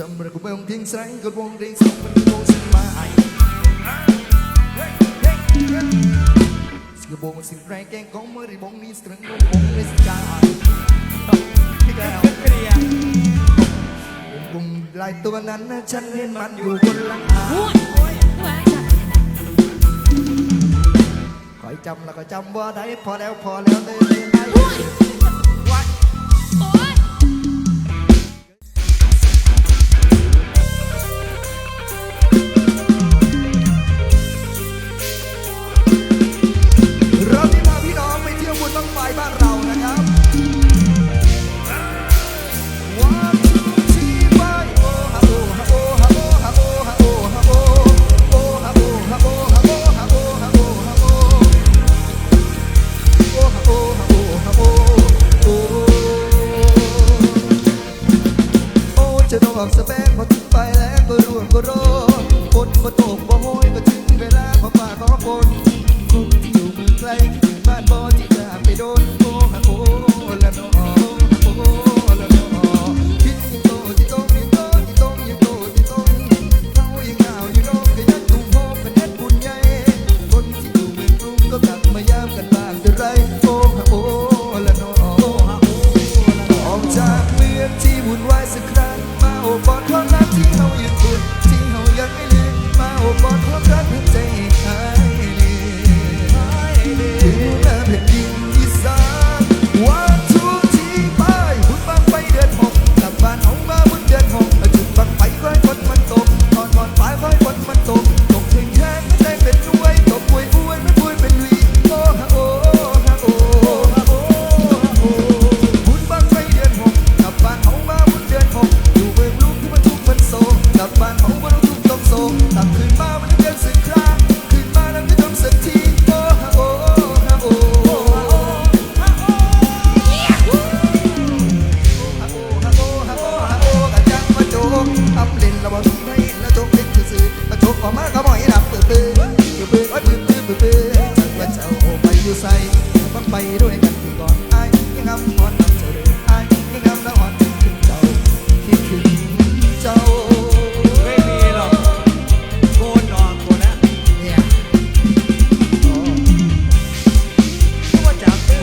จำระกบองเพียงแสงกดวงเรียสองมันโตสิ้นไปสกบองสิ่งแรงแกงกองเมื่อรบองนีสตรังลงบงในสกาบุ้มลายตัวนั้นนะฉันเห็นมันอยู่บนหลังคาคอยจำแล้วก็จำว่าได้พอแล้วพอแล้วได้ได้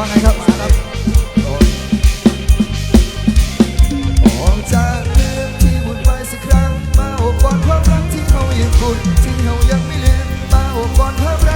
ว่าไงครับคออกจากเรืองที่วนวาสักครั้ง มาอบกอดความรักที่เขายังคุณที่เขายังไม่ลืมมาอบกอดควาร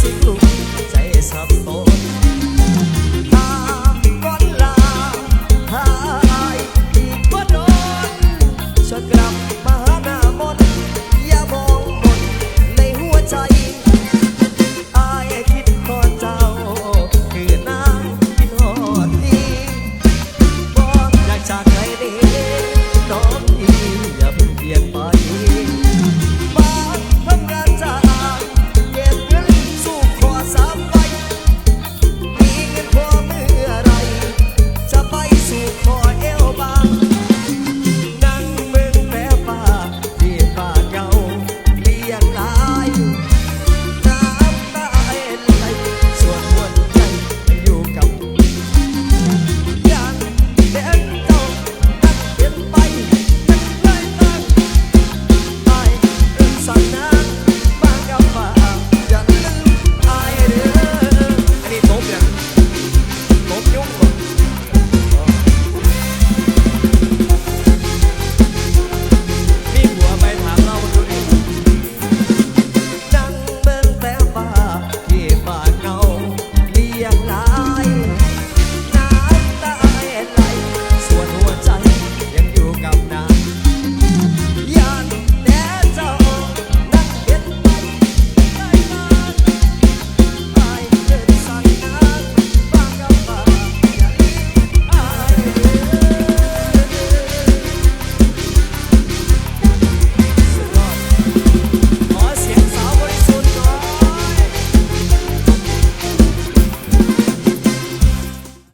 สิกลุกใจสับโต